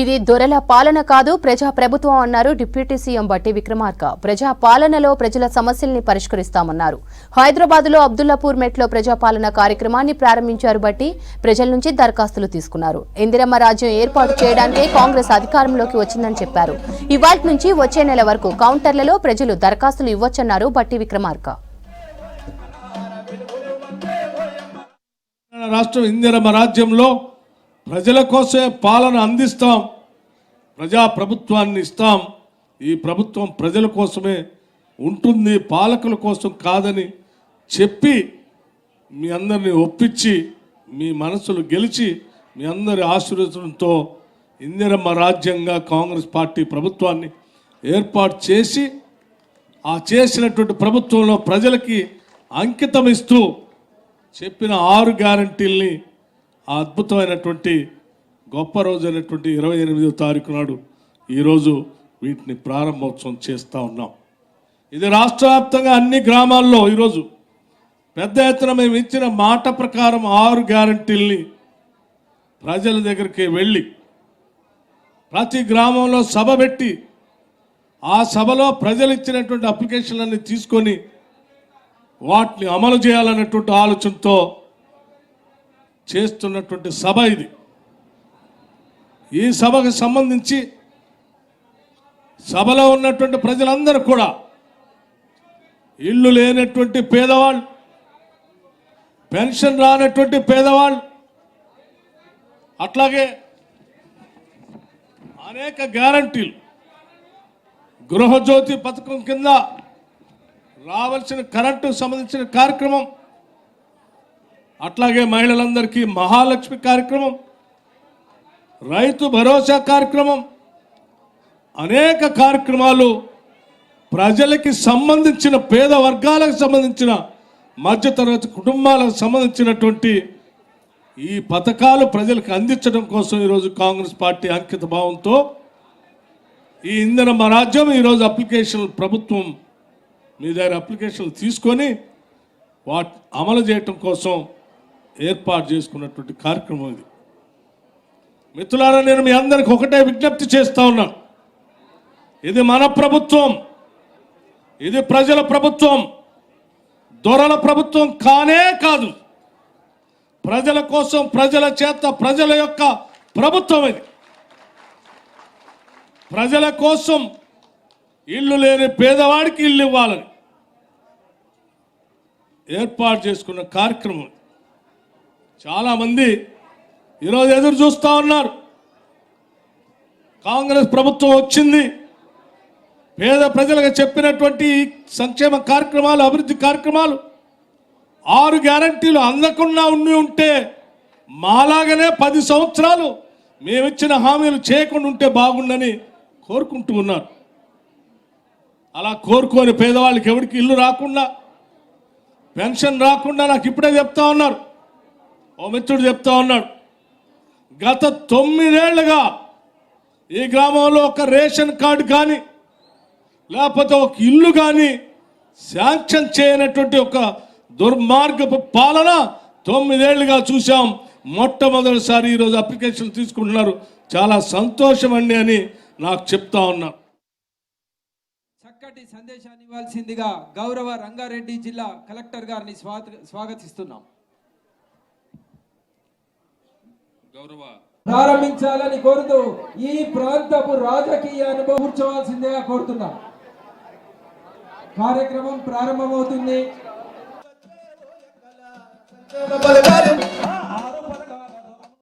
ఇది దొరల పాలన కాదు ప్రజా ప్రభుత్వం అన్నారు డిప్యూటీ సీఎం బట్టి విక్రమార్క. ప్రజా పాలనలో ప్రజల సమస్యల్ని పరిష్కరిస్తామన్నారు. హైదరాబాద్లో అబ్దుల్లాపూర్ మెట్లో ప్రజాపాలన కార్యక్రమాన్ని ప్రారంభించారు బట్టి ప్రజల నుంచి దరఖాస్తులు తీసుకున్నారు. ఇందిరమ్మ రాజ్యం ఏర్పాటు చేయడానికే కాంగ్రెస్ అధికారంలోకి వచ్చిందని చెప్పారు. ఇవాళ నుంచి వచ్చే నెల వరకు కౌంటర్లలో ప్రజలు దరఖాస్తులు ఇవ్వొచ్చన్నారు బట్టి విక్రమార్క. రాష్ట్రం ఇందిరమ్మ రాజ్యంలో ప్రజల కోసమే పాలన అందిస్తాం ప్రజా ప్రభుత్వాన్ని ఇస్తాం. ఈ ప్రభుత్వం ప్రజల కోసమే ఉంటుంది పాలకుల కోసం కాదని చెప్పి మీ అందరిని ఒప్పించి మీ మనసులు గెలిచి మీ అందరి ఆశీర్వచనంతో ఇందిరమ్మ రాజ్యంగా కాంగ్రెస్ పార్టీ ప్రభుత్వాన్ని ఏర్పాటు చేసి ఆ చేసినటువంటి ప్రభుత్వంలో ప్రజలకి అంకితం ఇస్తూ చెప్పిన ఆరు గ్యారంటీల్ని ఆ అద్భుతమైనటువంటి గొప్ప రోజు అయినటువంటి ఇరవై ఎనిమిదో తారీఖు నాడు ఈరోజు వీటిని ప్రారంభోత్సవం చేస్తూ ఉన్నాం. ఇది రాష్ట్ర వ్యాప్తంగా అన్ని గ్రామాల్లో ఈరోజు పెద్ద ఎత్తున మేము ఇచ్చిన మాట ప్రకారం ఆరు గ్యారంటీల్ని ప్రజల దగ్గరికి వెళ్ళి ప్రతి గ్రామంలో సభ పెట్టి ఆ సభలో ప్రజలు ఇచ్చినటువంటి అప్లికేషన్లన్నీ తీసుకొని వాటిని అమలు చేయాలన్నటువంటి ఆలోచనతో చేస్తున్నటువంటి సభ ఇది. ఈ సభకు సంబంధించి సభలో ఉన్నటువంటి ప్రజలందరూ కూడా ఇల్లు లేనటువంటి పేదవాళ్ళు పెన్షన్ రానటువంటి పేదవాళ్ళు అట్లాగే అనేక గ్యారంటీలు. గృహజ్యోతి పథకం కింద రావాల్సిన కరెంటు సంబంధించిన కార్యక్రమం అట్లాగే మహిళలందరికీ మహాలక్ష్మి కార్యక్రమం రైతు భరోసా కార్యక్రమం అనేక కార్యక్రమాలు ప్రజలకి సంబంధించిన పేద వర్గాలకు సంబంధించిన మధ్యతరగతి కుటుంబాలకు సంబంధించినటువంటి ఈ పథకాలు ప్రజలకు అందించడం కోసం ఈరోజు కాంగ్రెస్ పార్టీ అంకిత భావంతో ఈ ఇంధన రాజ్యం ఈరోజు అప్లికేషన్ ప్రభుత్వం మీ దగ్గర అప్లికేషన్లు తీసుకొని వాటి అమలు చేయటం కోసం ఏర్పాటు చేసుకున్నటువంటి కార్యక్రమం ఇది. మిత్రులారా నేను మీ అందరికి ఒకటే విజ్ఞప్తి చేస్తా ఉన్నాను. ఇది మన ప్రభుత్వం ఇది ప్రజల ప్రభుత్వం దొరల ప్రభుత్వం కానే కాదు. ప్రజల కోసం ప్రజల చేత ప్రజల యొక్క ప్రభుత్వం ఇది. ప్రజల కోసం ఇల్లు లేని పేదవాడికి ఇల్లు ఇవ్వాలని ఏర్పాటు చేసుకున్న కార్యక్రమం చాలామంది ఈరోజు ఎదురు చూస్తూ ఉన్నారు. కాంగ్రెస్ ప్రభుత్వం వచ్చింది. పేద ప్రజలకు చెప్పినటువంటి సంక్షేమ కార్యక్రమాలు అభివృద్ధి కార్యక్రమాలు ఆరు గ్యారంటీలు అందకుండా ఉండి ఉంటే మాలాగనే పది సంవత్సరాలు మేమిచ్చిన హామీలు చేయకుండా ఉంటే బాగుండని కోరుకుంటూ ఉన్నారు. అలా కోరుకొని పేదవాళ్ళకి ఎవరికి ఇల్లు రాకుండా పెన్షన్ రాకుండా నాకు ఇప్పుడే చెప్తా ఉన్నారు. ఓ మిత్రుడు చెప్తా ఉన్నాడు గత తొమ్మిదేళ్ళుగా ఈ గ్రామంలో ఒక రేషన్ కార్డు కానీ లేకపోతే ఒక ఇల్లు కానీ శాంక్షన్ చేయనటువంటి ఒక దుర్మార్గపు పాలన తొమ్మిదేళ్ళుగా చూసాం మొట్టమొదటిసారి ఈరోజు అప్లికేషన్ తీసుకుంటున్నారు. చాలా సంతోషం అండి అని నాకు చెప్తా ఉన్నా. చక్కటి సందేశాన్ని ఇవ్వాల్సిందిగా గౌరవ రంగారెడ్డి జిల్లా కలెక్టర్ గారిని స్వాగతిస్తున్నాం గౌరవ ప్రారంభించాలని కోరుతూ ఈ ప్రాంతపు రాజకీయ అనుభవం కూర్చోవాల్సిందిగా కోరుతున్నాం. కార్యక్రమం ప్రారంభమవుతుంది.